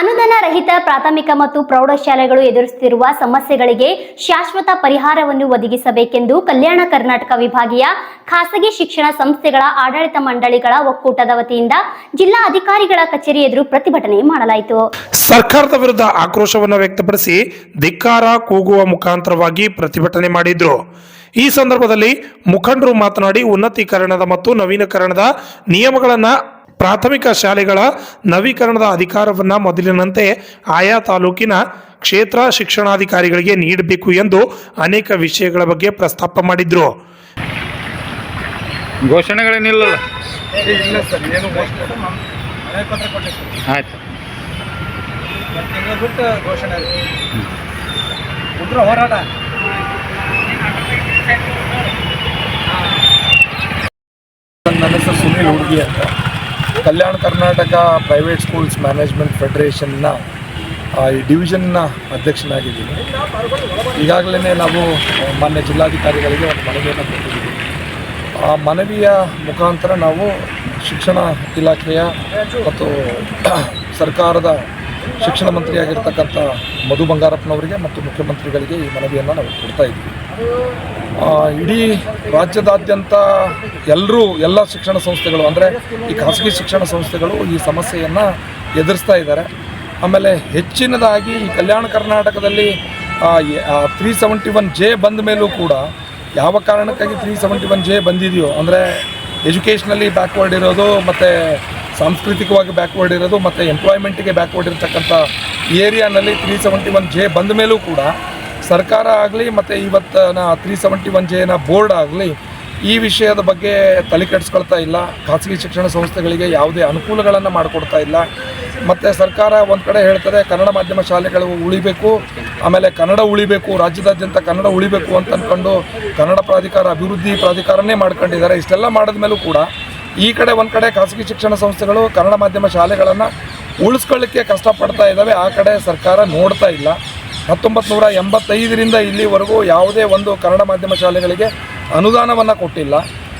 ಅನುದಾನ ರಹಿತ ಪ್ರಾಥಮಿಕ ಮತ್ತು ಪ್ರೌಢಶಾಲೆಗಳು ಎದುರಿಸುತ್ತಿರುವ ಸಮಸ್ಯೆಗಳಿಗೆ ಶಾಶ್ವತ ಪರಿಹಾರವನ್ನು ಒದಗಿಸಬೇಕೆಂದು ಕಲ್ಯಾಣ ಕರ್ನಾಟಕ ವಿಭಾಗೀಯ ಖಾಸಗಿ ಶಿಕ್ಷಣ ಸಂಸ್ಥೆಗಳ ಆಡಳಿತ ಮಂಡಳಿಗಳ ಒಕ್ಕೂಟದ ವತಿಯಿಂದ ಜಿಲ್ಲಾ ಅಧಿಕಾರಿಗಳ ಕಚೇರಿ ಎದುರು ಪ್ರತಿಭಟನೆ ಮಾಡಲಾಯಿತು. ಸರ್ಕಾರದ ವಿರುದ್ಧ ಆಕ್ರೋಶವನ್ನು ವ್ಯಕ್ತಪಡಿಸಿ ಧಿಕ್ಕಾರ, ಕೂಗುವ ಮುಖಾಂತರವಾಗಿ ಪ್ರತಿಭಟನೆ ಮಾಡಿದ್ರು. ಈ ಸಂದರ್ಭದಲ್ಲಿ ಮುಖಂಡರು ಮಾತನಾಡಿ ಉನ್ನತೀಕರಣದ ಮತ್ತು ನವೀಕರಣದ ನಿಯಮಗಳನ್ನು ಪ್ರಾಥಮಿಕ ಶಾಲೆಗಳ ನವೀಕರಣದ ಅಧಿಕಾರವನ್ನು ಮೊದಲಿನಂತೆ ಆಯಾ ತಾಲೂಕಿನ ಕ್ಷೇತ್ರ ಶಿಕ್ಷಣಾಧಿಕಾರಿಗಳಿಗೆ ನೀಡಬೇಕು ಎಂದು ಅನೇಕ ವಿಷಯಗಳ ಬಗ್ಗೆ ಪ್ರಸ್ತಾಪ ಮಾಡಿದ್ರು. ಘೋಷಣೆಗಳೇನಿಲ್ಲ. ಆಯ್ತು. ಬಿಟ್ಟು ಘೋಷಣೆ ಹೋರಾಟ. ನನ್ನ ಹೆಸರು ಸುನೀಲ್ ಹುಡುಗಿ ಅಂತ. Kalyana Karnataka private schools management ಫೆಡರೇಷನ್ನ ಈ ಡಿವಿಷನ್ನ ಅಧ್ಯಕ್ಷನಾಗಿದ್ದೀನಿ. ಈಗಾಗಲೇ ನಾವು ಮಾನ್ಯ ಜಿಲ್ಲಾಧಿಕಾರಿಗಳಿಗೆ ಒಂದು ಮನವಿಯನ್ನು ಕೊಟ್ಟಿದ್ದೀವಿ. ಆ ಮನವಿಯ ಮುಖಾಂತರ ನಾವು ಶಿಕ್ಷಣ ಇಲಾಖೆಯ ಮತ್ತು ಸರ್ಕಾರದ ಶಿಕ್ಷಣ ಮಂತ್ರಿಯಾಗಿರ್ತಕ್ಕಂಥ ಮಧು ಬಂಗಾರಪ್ಪನವರಿಗೆ ಮತ್ತು ಮುಖ್ಯಮಂತ್ರಿಗಳಿಗೆ ಈ ಮನವಿಯನ್ನು ನಾವು ಕೊಡ್ತಾ ಇದ್ವಿ ಆ, ಇಡೀ ರಾಜ್ಯದಾದ್ಯಂತ ಎಲ್ಲರೂ ಎಲ್ಲ ಶಿಕ್ಷಣ ಸಂಸ್ಥೆಗಳು, ಅಂದರೆ ಈ ಖಾಸಗಿ ಶಿಕ್ಷಣ ಸಂಸ್ಥೆಗಳು ಈ ಸಮಸ್ಯೆಯನ್ನು ಎದುರಿಸ್ತಾ ಇದ್ದಾರೆ. ಆಮೇಲೆ ಹೆಚ್ಚಿನದಾಗಿ ಈ ಕಲ್ಯಾಣ ಕರ್ನಾಟಕದಲ್ಲಿ ತ್ರೀ ಸೆವೆಂಟಿ ಒನ್ ಜೆ ಬಂದ ಮೇಲೂ ಕೂಡ ಯಾವ ಕಾರಣಕ್ಕಾಗಿ ತ್ರೀ ಸೆವೆಂಟಿ ಒನ್ ಜೆ ಬಂದಿದೆಯೋ, ಅಂದರೆ ಎಜುಕೇಷ್ನಲ್ಲಿ ಬ್ಯಾಕ್ವರ್ಡ್ ಇರೋದು, ಮತ್ತು ಸಾಂಸ್ಕೃತಿಕವಾಗಿ ಬ್ಯಾಕ್ವರ್ಡ್ ಇರೋದು, ಮತ್ತು ಎಂಪ್ಲಾಯ್ಮೆಂಟಿಗೆ ಬ್ಯಾಕ್ವರ್ಡ್ ಇರತಕ್ಕಂಥ ಏರಿಯಾನಲ್ಲಿ ತ್ರೀ ಸೆವೆಂಟಿ ಒನ್ ಜೆ ಬಂದ ಮೇಲೂ ಕೂಡ ಸರ್ಕಾರ ಆಗಲಿ ಮತ್ತು ಇವತ್ತಿನ ತ್ರೀ ಸೆವೆಂಟಿ ಒನ್ ಜೆನ ಬೋರ್ಡ್ ಆಗಲಿ ಈ ವಿಷಯದ ಬಗ್ಗೆ ತಲೆ ಕೆಡಿಸ್ಕೊಳ್ತಾ ಇಲ್ಲ. ಖಾಸಗಿ ಶಿಕ್ಷಣ ಸಂಸ್ಥೆಗಳಿಗೆ ಯಾವುದೇ ಅನುಕೂಲಗಳನ್ನು ಮಾಡಿಕೊಡ್ತಾ ಇಲ್ಲ. ಮತ್ತು ಸರ್ಕಾರ ಒಂದು ಕಡೆ ಹೇಳ್ತದೆ ಕನ್ನಡ ಮಾಧ್ಯಮ ಶಾಲೆಗಳು ಉಳಿಬೇಕು, ಆಮೇಲೆ ಕನ್ನಡ ಉಳಿಬೇಕು, ರಾಜ್ಯದಾದ್ಯಂತ ಕನ್ನಡ ಉಳಿಬೇಕು ಅಂತ ಅಂದ್ಕೊಂಡು ಕನ್ನಡ ಪ್ರಾಧಿಕಾರ ಅಭಿವೃದ್ಧಿ ಪ್ರಾಧಿಕಾರನೇ ಮಾಡ್ಕೊಂಡಿದ್ದಾರೆ. ಇಷ್ಟೆಲ್ಲ ಮಾಡಿದ ಮೇಲೂ ಕೂಡ ಈ ಕಡೆ ಒಂದು ಕಡೆ ಖಾಸಗಿ ಶಿಕ್ಷಣ ಸಂಸ್ಥೆಗಳು ಕನ್ನಡ ಮಾಧ್ಯಮ ಶಾಲೆಗಳನ್ನು ಉಳಿಸ್ಕೊಳ್ಳಿಕ್ಕೆ ಕಷ್ಟಪಡ್ತಾ ಇದ್ದಾವೆ ಆ ಕಡೆ ಸರ್ಕಾರ ನೋಡ್ತಾ ಇಲ್ಲ. ಹತ್ತೊಂಬತ್ತು ನೂರ ಎಂಬತ್ತೈದರಿಂದ ಇಲ್ಲಿವರೆಗೂ ಯಾವುದೇ ಒಂದು ಕನ್ನಡ ಮಾಧ್ಯಮ ಶಾಲೆಗಳಿಗೆ ಅನುದಾನವನ್ನು ಕೊಟ್ಟಿಲ್ಲ.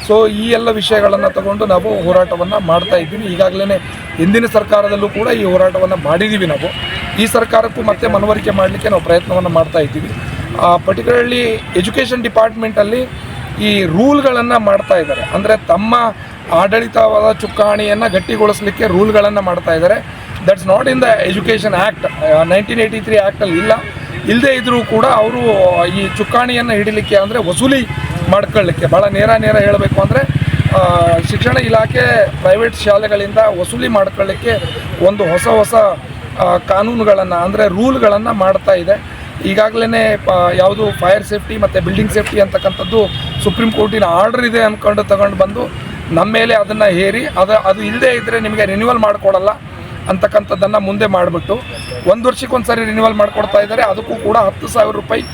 ಸೊ ಈ ಎಲ್ಲ ವಿಷಯಗಳನ್ನು ತಗೊಂಡು ನಾವು ಹೋರಾಟವನ್ನು ಮಾಡ್ತಾ ಇದ್ದೀವಿ. ಈಗಾಗಲೇ ಹಿಂದಿನ ಸರ್ಕಾರದಲ್ಲೂ ಕೂಡ ಈ ಹೋರಾಟವನ್ನು ಮಾಡಿದ್ದೀವಿ ನಾವು. ಈ ಸರ್ಕಾರಕ್ಕೂ ಮತ್ತೆ ಮನವರಿಕೆ ಮಾಡಲಿಕ್ಕೆ ನಾವು ಪ್ರಯತ್ನವನ್ನು ಮಾಡ್ತಾ ಇದ್ದೀವಿ. ಪರ್ಟಿಕ್ಯುಲರ್ಲಿ ಎಜುಕೇಷನ್ ಡಿಪಾರ್ಟ್ಮೆಂಟಲ್ಲಿ ಈ ರೂಲ್ಗಳನ್ನು ಮಾಡ್ತಾ ಇದ್ದಾರೆ. ಅಂದರೆ ತಮ್ಮ ಆಡಳಿತವಾದ ಚುಕ್ಕಾಣಿಯನ್ನು ಗಟ್ಟಿಗೊಳಿಸಲಿಕ್ಕೆ ರೂಲ್ಗಳನ್ನು ಮಾಡ್ತಾ ಇದ್ದಾರೆ. That's not in the education act nineteen eighty three ಆ್ಯಕ್ಟಲ್ಲಿ ಇಲ್ಲ. ಇಲ್ಲದೇ ಇದ್ದರೂ ಕೂಡ ಅವರು ಈ ಚುಕ್ಕಾಣಿಯನ್ನು ಹಿಡಿಲಿಕ್ಕೆ ಅಂದರೆ ವಸೂಲಿ ಮಾಡ್ಕೊಳ್ಳಿಕ್ಕೆ. ಭಾಳ ನೇರ ನೇರ ಹೇಳಬೇಕು ಅಂದರೆ ಶಿಕ್ಷಣ ಇಲಾಖೆ ಪ್ರೈವೇಟ್ ಶಾಲೆಗಳಿಂದ ವಸೂಲಿ ಮಾಡ್ಕೊಳ್ಳಿಕ್ಕೆ ಒಂದು ಹೊಸ ಹೊಸ ಕಾನೂನುಗಳನ್ನು ಅಂದರೆ ರೂಲ್ಗಳನ್ನು ಮಾಡ್ತಾ ಇದೆ. ಈಗಾಗಲೇ ಪ ಯಾವುದು ಫೈರ್ ಸೇಫ್ಟಿ ಮತ್ತು ಬಿಲ್ಡಿಂಗ್ ಸೇಫ್ಟಿ ಅಂತಕ್ಕಂಥದ್ದು ಸುಪ್ರೀಂ ಕೋರ್ಟಿನ ಆರ್ಡರ್ ಇದೆ ಅಂದ್ಕೊಂಡು ತಗೊಂಡು ಬಂದು, ನಮ್ಮ ಮೇಲೆ ಅದನ್ನು ಹೇರಿ, ಅದು ಅದು ಇಲ್ಲದೇ ಇದ್ದರೆ ನಿಮಗೆ ರಿನ್ಯೂವಲ್ ಮಾಡಿಕೊಡಲ್ಲ. ಅಂತಕ್ಕಂಥದ್ದನ್ನು ಮುಂದೆ ಮಾಡಿಬಿಟ್ಟು ಒಂದು ವರ್ಷಕ್ಕೊಂದು ಸಾರಿ ರಿನ್ಯೂವಲ್ ಮಾಡಿಕೊಡ್ತಾ ಇದ್ದಾರೆ. ಅದಕ್ಕೂ ಕೂಡ ಹತ್ತು ಸಾವಿರ ರೂಪಾಯಿ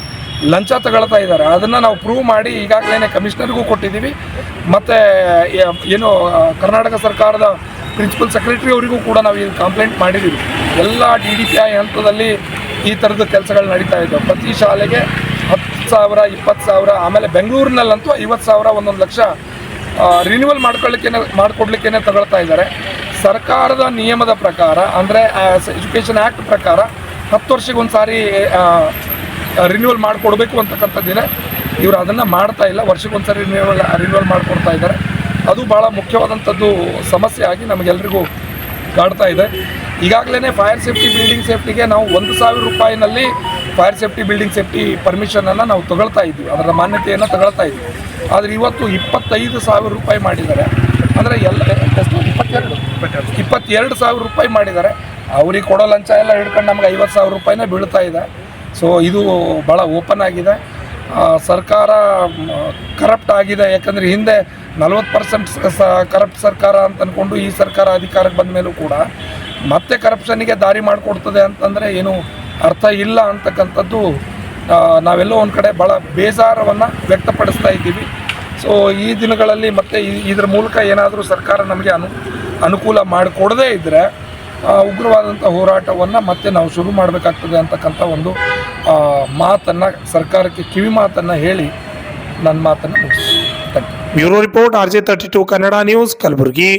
ಲಂಚ ತಗೊಳ್ತಾ ಇದ್ದಾರೆ. ಅದನ್ನು ನಾವು ಪ್ರೂವ್ ಮಾಡಿ ಈಗಾಗಲೇ ಕಮಿಷನರ್ಗೂ ಕೊಟ್ಟಿದ್ದೀವಿ. ಮತ್ತು ಏನು ಕರ್ನಾಟಕ ಸರ್ಕಾರದ ಪ್ರಿನ್ಸಿಪಲ್ ಸೆಕ್ರೆಟರಿ ಅವರಿಗೂ ಕೂಡ ನಾವು ಇದು ಕಂಪ್ಲೇಂಟ್ ಮಾಡಿದ್ದೀವಿ. ಎಲ್ಲ ಡಿ ಡಿ ಪಿ ಐ ಹಂತದಲ್ಲಿ ಈ ಥರದ ಕೆಲಸಗಳು ನಡೀತಾ ಇದ್ದವು. ಪ್ರತಿ ಶಾಲೆಗೆ ಹತ್ತು ಸಾವಿರ, ಇಪ್ಪತ್ತು ಸಾವಿರ, ಆಮೇಲೆ ಬೆಂಗಳೂರಿನಲ್ಲಂತೂ ಐವತ್ತು ಸಾವಿರ, ಒಂದೊಂದು ಲಕ್ಷ ರಿನ್ಯೂವಲ್ ಮಾಡ್ಕೊಳ್ಳಿಕ್ಕೇನೆ ಮಾಡಿಕೊಡ್ಲಿಕ್ಕೇ ತಗೊಳ್ತಾ ಇದ್ದಾರೆ. ಸರ್ಕಾರದ ನಿಯಮದ ಪ್ರಕಾರ, ಅಂದರೆ ಎಜುಕೇಷನ್ ಆ್ಯಕ್ಟ್ ಪ್ರಕಾರ ಹತ್ತು ವರ್ಷಕ್ಕೆ ಒಂದು ಸಾರಿ ರಿನ್ಯೂವಲ್ ಮಾಡಿಕೊಡ್ಬೇಕು ಅಂತಕ್ಕಂಥದ್ದಿದೆ ಇವರು ಅದನ್ನು ಮಾಡ್ತಾ ಇಲ್ಲ. ವರ್ಷಕ್ಕೊಂದು ಸಾರಿ ರಿನ್ಯೂವಲ್ ರಿನ್ಯೂವಲ್ ಮಾಡಿಕೊಡ್ತಾ ಇದ್ದಾರೆ. ಅದು ಭಾಳ ಮುಖ್ಯವಾದಂಥದ್ದು ಸಮಸ್ಯೆ ಆಗಿ ನಮಗೆಲ್ರಿಗೂ ಕಾಡ್ತಾ ಇದೆ. ಈಗಾಗಲೇ ಫೈರ್ ಸೇಫ್ಟಿ ಬಿಲ್ಡಿಂಗ್ ಸೇಫ್ಟಿಗೆ ನಾವು ಒಂದು ಸಾವಿರ ರೂಪಾಯಿನಲ್ಲಿ ಫೈರ್ ಸೇಫ್ಟಿ ಬಿಲ್ಡಿಂಗ್ ಸೇಫ್ಟಿ ಪರ್ಮಿಷನನ್ನು ನಾವು ತಗೊಳ್ತಾ ಇದ್ವಿ. ಅದರ ಮಾನ್ಯತೆಯನ್ನು ತಗೊಳ್ತಾ ಇದ್ವಿ. ಆದರೆ ಇವತ್ತು ಇಪ್ಪತ್ತೈದು ಸಾವಿರ ರೂಪಾಯಿ ಮಾಡಿದ್ದಾರೆ. ಅಂದರೆ ಎಲ್ಲ ಇಪ್ಪತ್ತೆರಡು ಸಾವಿರ. ರೂಪಾಯಿ ಮಾಡಿದ್ದಾರೆ. ಅವ್ರಿಗೆ ಕೊಡೋ ಲಂಚ ಎಲ್ಲ ಹಿಡ್ಕೊಂಡು ನಮ್ಗೆ ಐವತ್ತು ಸಾವಿರ ರೂಪಾಯಿನೇ ಬೀಳ್ತಾ ಇದೆ. ಸೊ ಇದು ಭಾಳ ಓಪನ್ ಆಗಿದೆ. ಸರ್ಕಾರ ಕರಪ್ಟ್ ಆಗಿದೆ. ಯಾಕಂದರೆ ಹಿಂದೆ ನಲ್ವತ್ತು ಪರ್ಸೆಂಟ್ ಕರಪ್ಟ್ ಸರ್ಕಾರ ಅಂತ ಅಂದ್ಕೊಂಡು ಈ ಸರ್ಕಾರ ಅಧಿಕಾರಕ್ಕೆ ಬಂದ ಮೇಲೂ ಕೂಡ ಮತ್ತೆ ಕರಪ್ಷನ್ನಿಗೆ ದಾರಿ ಮಾಡಿಕೊಡ್ತದೆ ಅಂತಂದರೆ ಏನು ಅರ್ಥ ಇಲ್ಲ ಅಂತಕ್ಕಂಥದ್ದು ನಾವೆಲ್ಲೋ ಒಂದು ಕಡೆ ಭಾಳ ಬೇಜಾರವನ್ನು ವ್ಯಕ್ತಪಡಿಸ್ತಾ ಇದ್ದೀವಿ. ಸೊ ಈ ದಿನಗಳಲ್ಲಿ ಮತ್ತೆ ಇದ್ರ ಮೂಲಕ ಏನಾದರೂ ಸರ್ಕಾರ ನಮಗೆ ಅನು ಅನುಕೂಲ ಮಾಡಿಕೊಡದೇ ಇದ್ದರೆ ಉಗ್ರವಾದಂಥ ಹೋರಾಟವನ್ನು ಮತ್ತೆ ನಾವು ಶುರು ಮಾಡಬೇಕಾಗ್ತದೆ ಅಂತಕ್ಕಂಥ ಒಂದು ಮಾತನ್ನು, ಸರ್ಕಾರಕ್ಕೆ ಕಿವಿ ಮಾತನ್ನು ಹೇಳಿ ನನ್ನ ಮಾತನ್ನು ಮುಗಿಸ್ತೀನಿ. Bureau report R J thirty two Kannada news Kalaburagi.